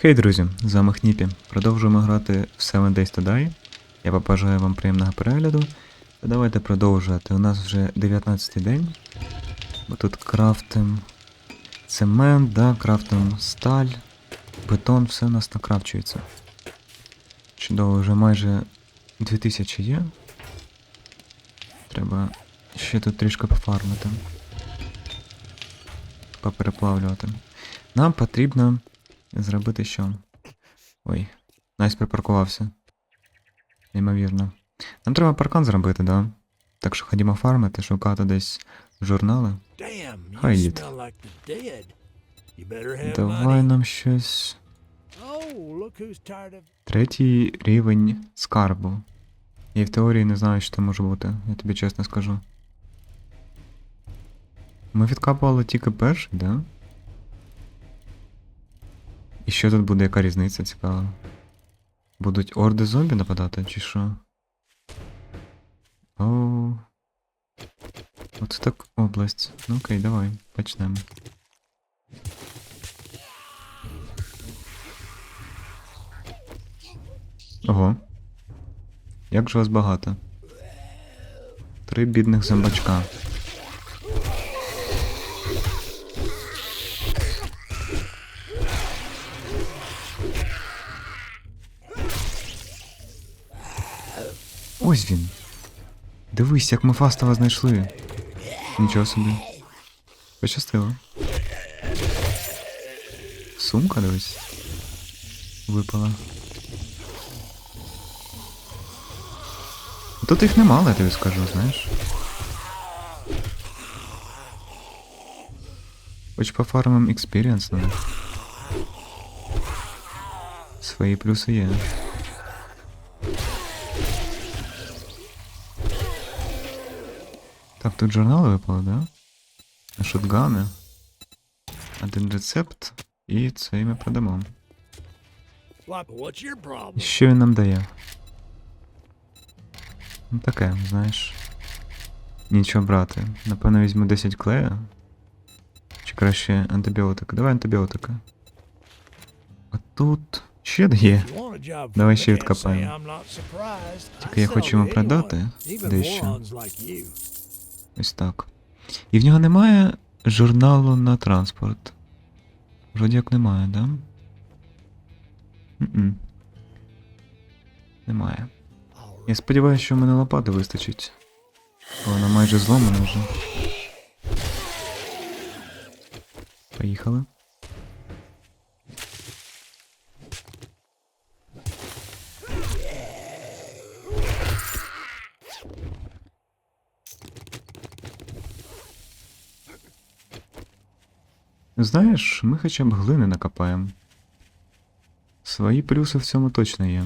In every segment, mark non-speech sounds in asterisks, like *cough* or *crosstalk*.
Хей, друзі, з вами Хніпі. Продовжуємо грати в Seven Days to Die. Я побажаю вам приємного перегляду. Та давайте продовжувати. У нас вже 19 день. Ми тут крафтим цемент, да, крафтим сталь, бетон, все у нас накрафчується. Чудово, вже майже 2000 є. Треба ще тут трішки пофармити. Попереплавлювати. Нам потрібно зробити що? Ой, Найс припаркувався. Неймовірно. Нам треба паркан зробити, да? Так що ходімо фармити, шукати десь журнали. Хай have Давай нам щось. Oh. Третій рівень скарбу. Я в теорії не знаю, що це може бути, я тобі чесно скажу. Ми відкапували тільки перший, да? І що тут буде, яка різниця цікава? Будуть орди зомбі нападати, чи що? Оу. Оце так область. Ну окей, давай, почнемо. Ого. Як же вас багато? Три бідних зомбачка. Ось він. Дивись, як ми фастово знайшли. Нічого собі. Пощастило. Сумка, дивись. Випала. Тут їх немало, я тобі скажу, знаєш. Хоч пофармим експіріенс на них. Свої плюси є. тут журнали випали, да? Шотгани. Один рецепт. І це ми продамо. What, what's your І problem? що він нам дає? Ну таке, знаєш. Нічого брати. Напевно, візьму 10 клея. Чи краще антибіотика. Давай антибіотика. А тут ще є. You want a job Давай from ще the відкопаємо. can't say I'm not surprised. Тільки I я sell хочу йому to продати anyone, even дещо. Ось так. І в нього немає журналу на транспорт. Вроді як немає, да? М-м. Немає. Я сподіваюся, що в мене лопати вистачить. Вона майже зломана вже. Поїхали. Знаєш, ми хоча б глини накопаємо. Свої плюси в цьому точно є.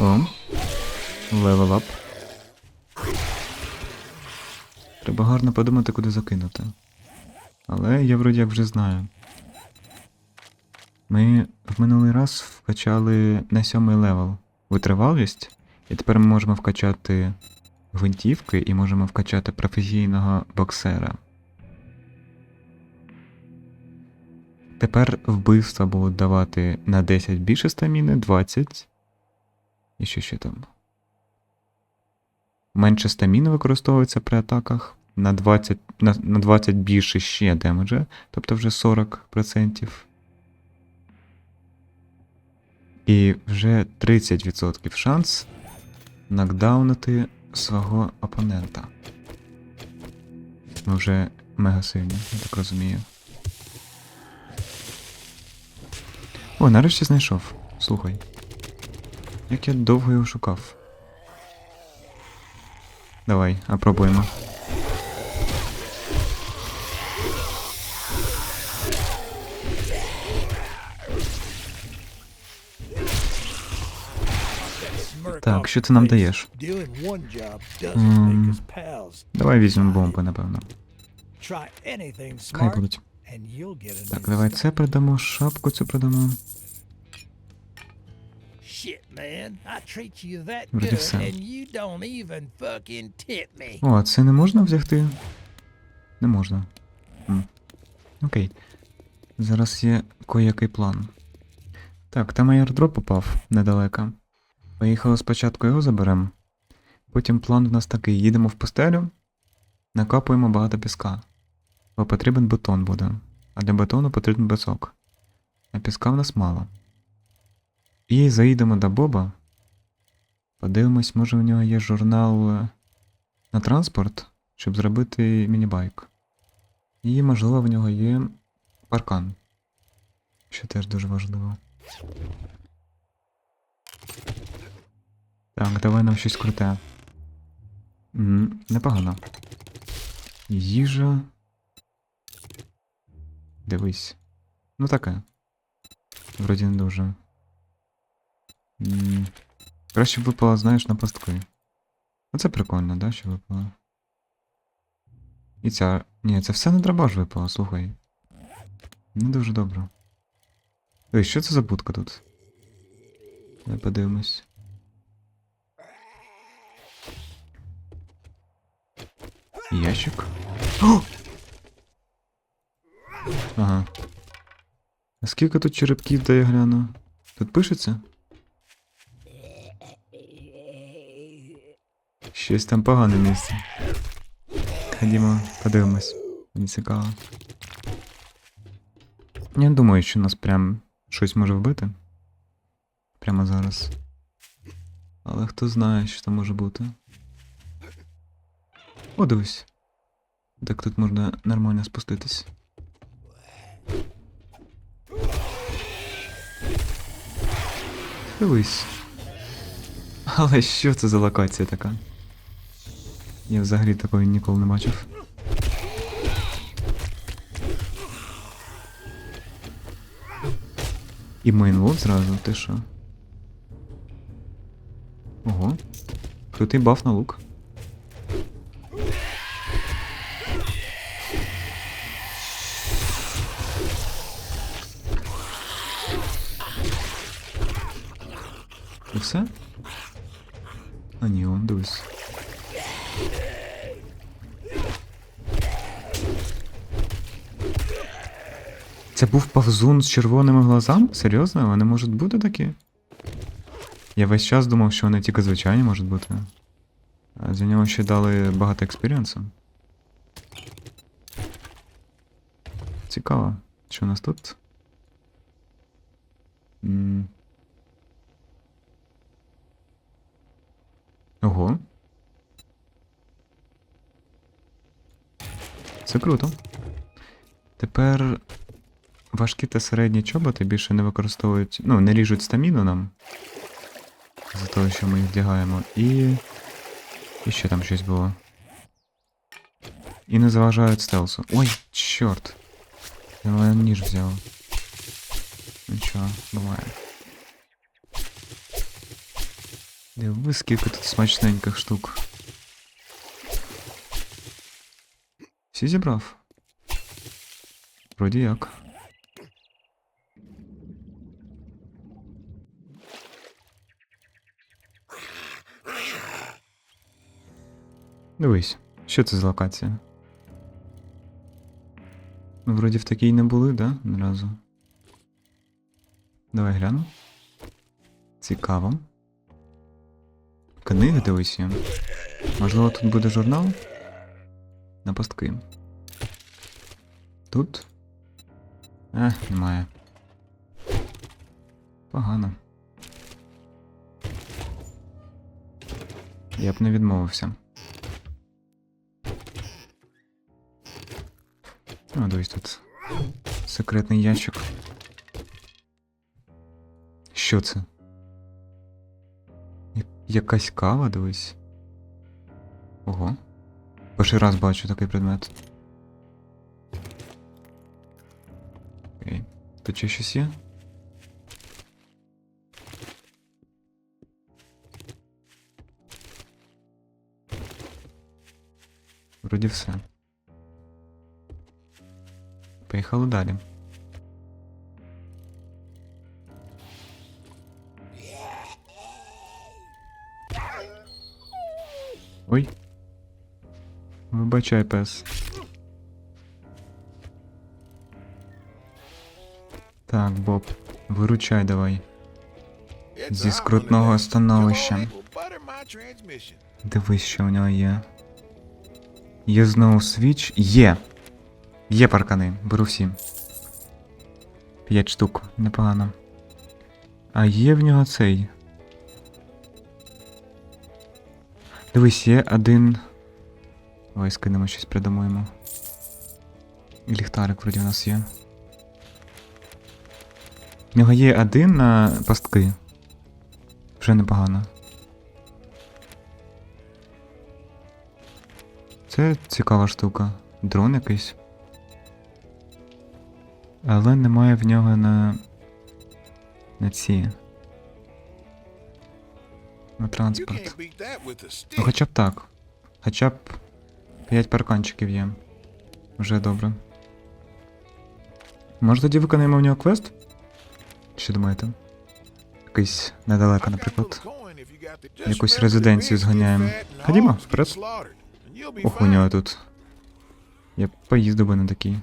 О, левел ап. Треба гарно подумати, куди закинути. Але я вроді як вже знаю. Ми в минулий раз вкачали на сьомий левел витривалість, і тепер ми можемо вкачати гвинтівки і можемо вкачати професійного боксера. Тепер вбивства будуть давати на 10 більше стаміни, 20. І що ще там? Менше стаміни використовується при атаках. На 20, на, на 20 більше ще демеджа, тобто вже 40%. І вже 30% шанс нокдаунити свого опонента. Ми вже мега сильні, я так розумію. О, нарешті знайшов. Слухай. Як я довго його шукав. Давай, опробуємо. Так, що ти нам даєш? Давай візьмемо бомби, напевно. Хай будуть. Так, давай це продамо, шапку цю продамо. Вроді все. О, а це не можна взяти? Не можна. М. Окей. Зараз є коякий план. Так, там аеродроп попав недалеко. Поїхали спочатку його заберемо. Потім план в нас такий: їдемо в пустелю, накапуємо багато піска. Бо потрібен бетон буде. А для бетону потрібен пісок. А піска в нас мало. І заїдемо до Боба. Подивимось, може у нього є журнал е, на транспорт, щоб зробити мінібайк. І, можливо, в нього є паркан. Що теж дуже важливо. Так, давай нам щось круте. М, непогано. Їжа. Дивись. Ну таке. Вроді не дуже. М, Краще б випала, знаєш, на пастки. Оце прикольно, да, що випало. І ця. Ні, це все на драбаш випало, слухай. Не дуже добре. Ой, що це за будка тут? Давай подивимось. Ящик. О! Ага. А скільки тут черепків, дай я гляну? Тут пишеться? Щось там погане місце. Ходімо, подивимось. Мені цікаво. Я думаю, що нас прям щось може вбити. Прямо зараз. Але хто знає, що там може бути. О, дивись. Так тут можна нормально спуститись. Дивись. Але що це за локація така? Я взагалі такої ніколи не бачив. І мейнлот зразу, ти що? Ого. Крутий баф на лук. Все? А ні, он дивись. Це був павзун з червоними глазами? Серйозно? Вони можуть бути такі? Я весь час думав, що вони тільки звичайні можуть бути. А за нього ще дали багато експіріенсу. Цікаво. Що у нас тут? Ого. Це круто. Тепер важкі та середні чоботи більше не використовують. Ну, не ріжуть стаміну нам. За того, що ми їх вдягаємо. І. І ще там щось було. І не заважають стелсу. Ой, чорт. Я ніж взяв. Нічого, буває. Диви, скільки тут смачненьких штук. Всі зібрав? Вроді як. Дивись, що це за локація? Ми вроді в такій не були, да? Ні разу. Давай гляну. Цікаво. Книги дивись є. Можливо, тут буде журнал? На пастки. Тут? Е, немає. Погано. Я б не відмовився. О, дивись тут. Секретний ящик. Що це? Якась кава, дивись. Ого. Перший раз бачу такий предмет. Окей. Тут ще щось є? Вроді все. Поїхали далі. Ой. Вибачай, пес. Так, Боб, виручай давай. Зі скрутного становища. Дивись, що в нього є. Є знову свіч. Є! Є паркани, беру всі. П'ять штук, непогано. А є в нього цей. Дивись, є один. Давай скинемо щось придумаємо. І ліхтарик вроді у нас є. В нього є один на пастки. Вже непогано. Це цікава штука. Дрон якийсь. Але немає в нього на. на ці. На транспорт. Ну хоча б так. Хоча б 5 парканчиків є. Вже добре. Може тоді виконаємо в нього квест? Що думаєте? Якийсь недалеко, наприклад. Якусь резиденцію зганяємо. Ходімо, вперед. Ох, у нього тут. Я поїздив би на такий.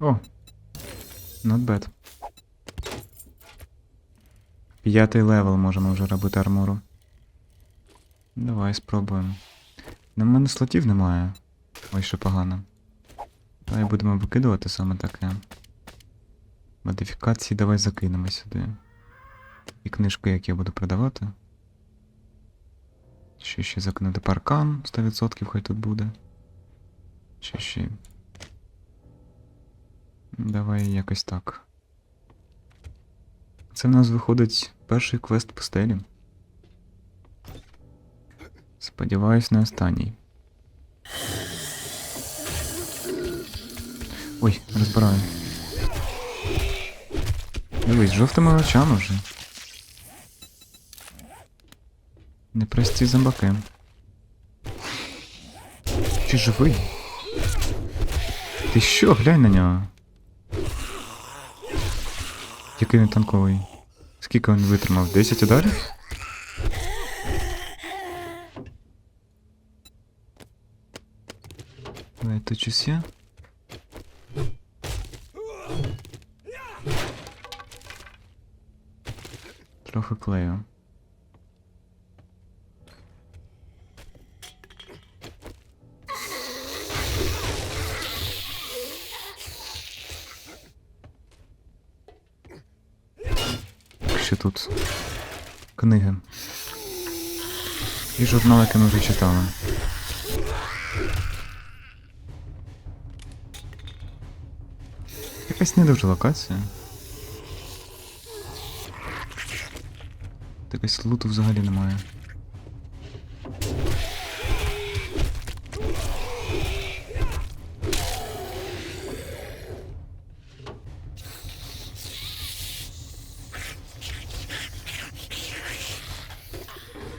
О! Not bad. П'ятий левел можемо вже робити армору. Давай спробуємо. На мене слотів немає. Ой, що погано. Давай будемо викидувати саме таке. Модифікації давай закинемо сюди. І книжки, які я буду продавати. Ще ще закинути паркан 100% хай тут буде. Ще ще. Давай якось так. Це в нас виходить перший квест пустелі. Сподіваюсь, не останній. Ой, розбираю. Дивись, жовтими очами вже. Непрості зомбаки. Чи живий? Ти що, глянь на нього. Який він танковий. Скільки він витримав? 10 ударів? Давай тут щось є. Трохи клею. Тут? Книги. І журнал, який ми вже читали. Якась не дуже локація. Якось луту взагалі немає.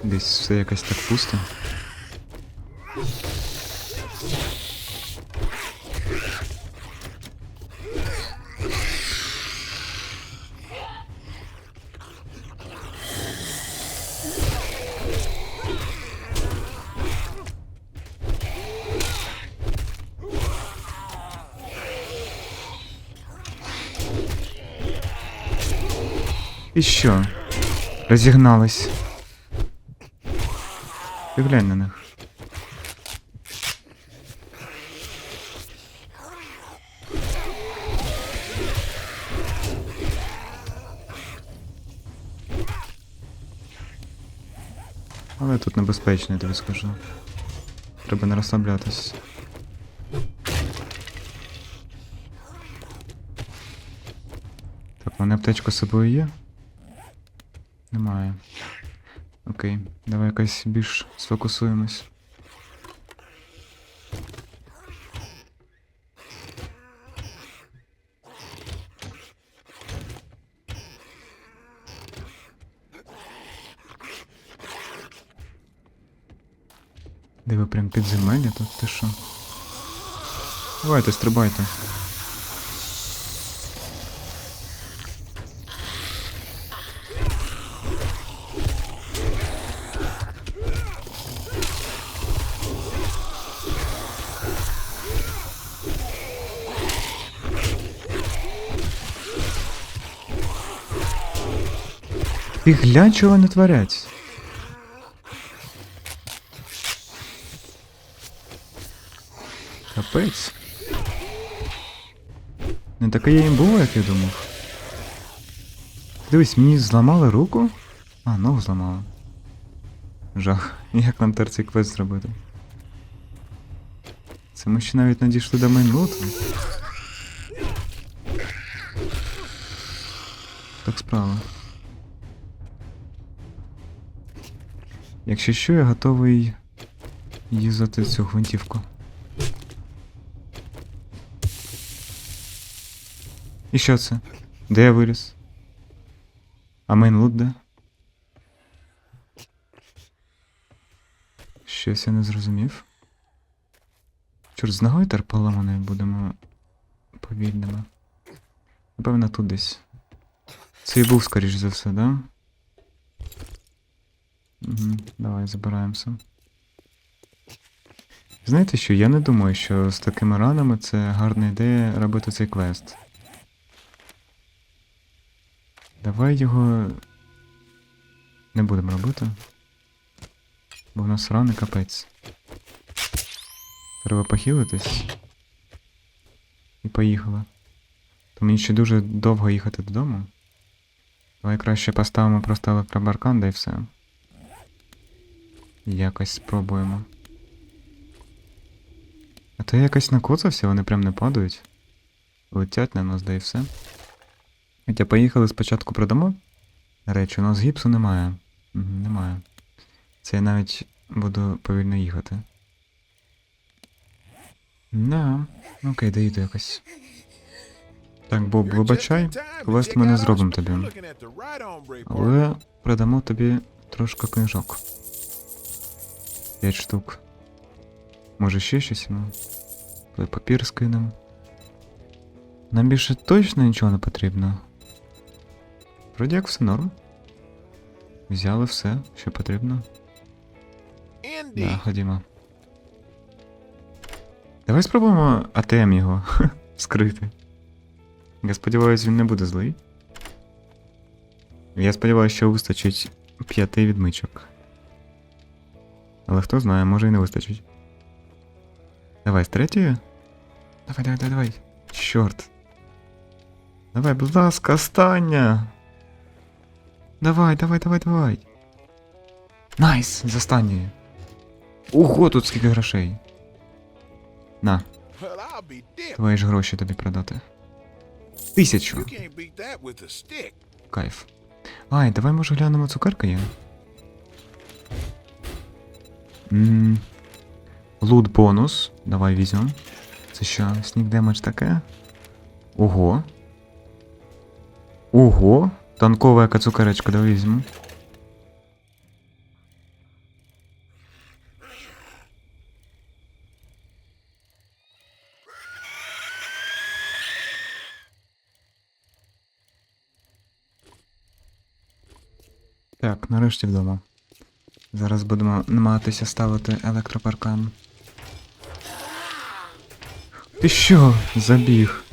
Десь все якось так пусто. І що? Ти глянь на них. Але тут небезпечно, я тобі скажу. Треба не розслаблятись. Так, у мене аптечка з собою є? Немає. Окей, давай якось більш сфокусуємось. Диви прям підземелля тут ти що? Давайте, стрибайте. Ти глянь, що вони творять. Капець. Не таке я їм було, як я думав. Дивись, мені зламали руку? А, ногу зламали. Жах. Як нам тепер цей квест зробити? Це ми ще навіть не дійшли до мейнлоту. Так справа. Якщо що, я готовий юзати цю гвинтівку. І що це? Де я виліз? А мейнлут де? Щось я не зрозумів. Чорт, з ногою тепер будемо повільними. Напевно, тут десь. Це і був, скоріш за все, да? Угу, давай забираємося. Знаєте що, я не думаю, що з такими ранами це гарна ідея робити цей квест. Давай його не будемо робити. Бо в нас рани капець. Треба похилитись. І поїхали. То мені ще дуже довго їхати додому. Давай краще поставимо просто електробаркан, да і все. Якось спробуємо. А то я якось накоцався, вони прям не падають. Летять на нас, да і все. Хоча поїхали спочатку продамо. Речі, у нас гіпсу немає. Немає. Це я навіть буду повільно їхати. Да, окей, доїду якось. Так, Боб, вибачай, квест ми не зробимо тобі. Але продамо тобі трошки книжок. П'ять штук. Може ще щось ну. Той папір скинемо. Нам більше точно нічого не потрібно. Вроді як все норм. Взяли все, що потрібно. Да, ходімо. Давай спробуємо АТМ його *laughs* скрити. Я сподіваюся, він не буде злий. Я сподіваюся, що вистачить п'яти відмичок. Але хто знає, може і не вистачить. Давай з третьої. Давай, давай, давай, давай. Чорт. Давай, будь ласка, остання. Давай, давай, давай, давай. Найс, з останньої. Ого, тут скільки грошей. На, твої ж гроші тобі продати. Тисячу. Кайф. Ай, давай може глянемо цукерка є. Лут бонус. Давай візьмемо. Це що, снік демедж таке? Ого. Ого. Танкова яка цукеречка, давай візьмемо. Так, нарешті вдома. Зараз будемо намагатися ставити електропаркан. Ти що? Забіг.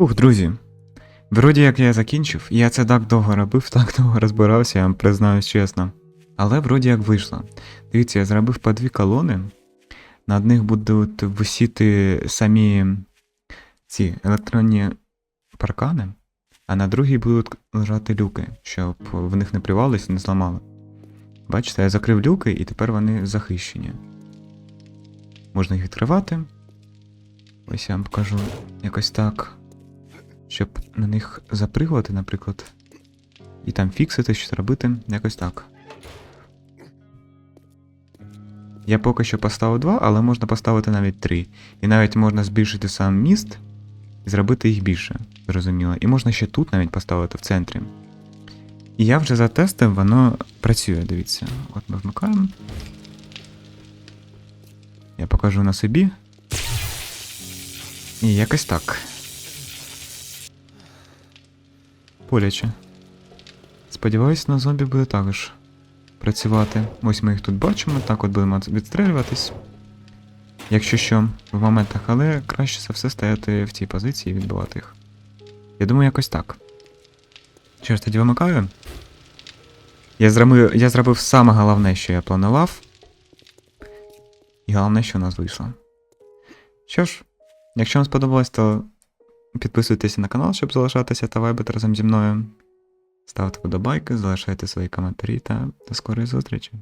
Ух, друзі. Вроді як я закінчив, я це так довго робив, так довго розбирався, я вам признаюсь чесно. Але вроді як вийшло. Дивіться, я зробив по дві колони. На одних будуть висіти самі ці електронні паркани, а на другій будуть лежати люки, щоб в них не привались і не зламали. Бачите, я закрив люки і тепер вони захищені. Можна їх відкривати. Ось я вам покажу якось так, щоб на них запригувати, наприклад, і там фіксити, щось робити, якось так. Я поки що поставив два, але можна поставити навіть три. І навіть можна збільшити сам міст і зробити їх більше, зрозуміло. І можна ще тут навіть поставити в центрі. І я вже затестив, воно працює, дивіться. От ми вмикаємо. Я покажу на собі. І якось так. Боляче. Сподіваюсь, на зомбі буде також працювати. Ось ми їх тут бачимо, так от будемо відстрілюватись. Якщо що, в моментах, але краще за все стояти в цій позиції і відбивати їх. Я думаю, якось так. Що ж, тоді вимикаю? Я зробив, я зробив саме головне, що я планував. І головне, що у нас вийшло. Що ж, якщо вам сподобалось, то підписуйтесь на канал, щоб залишатися та вайбити разом зі мною. Ставте подобайки, залишайте свої коментарі та до скорої зустрічі.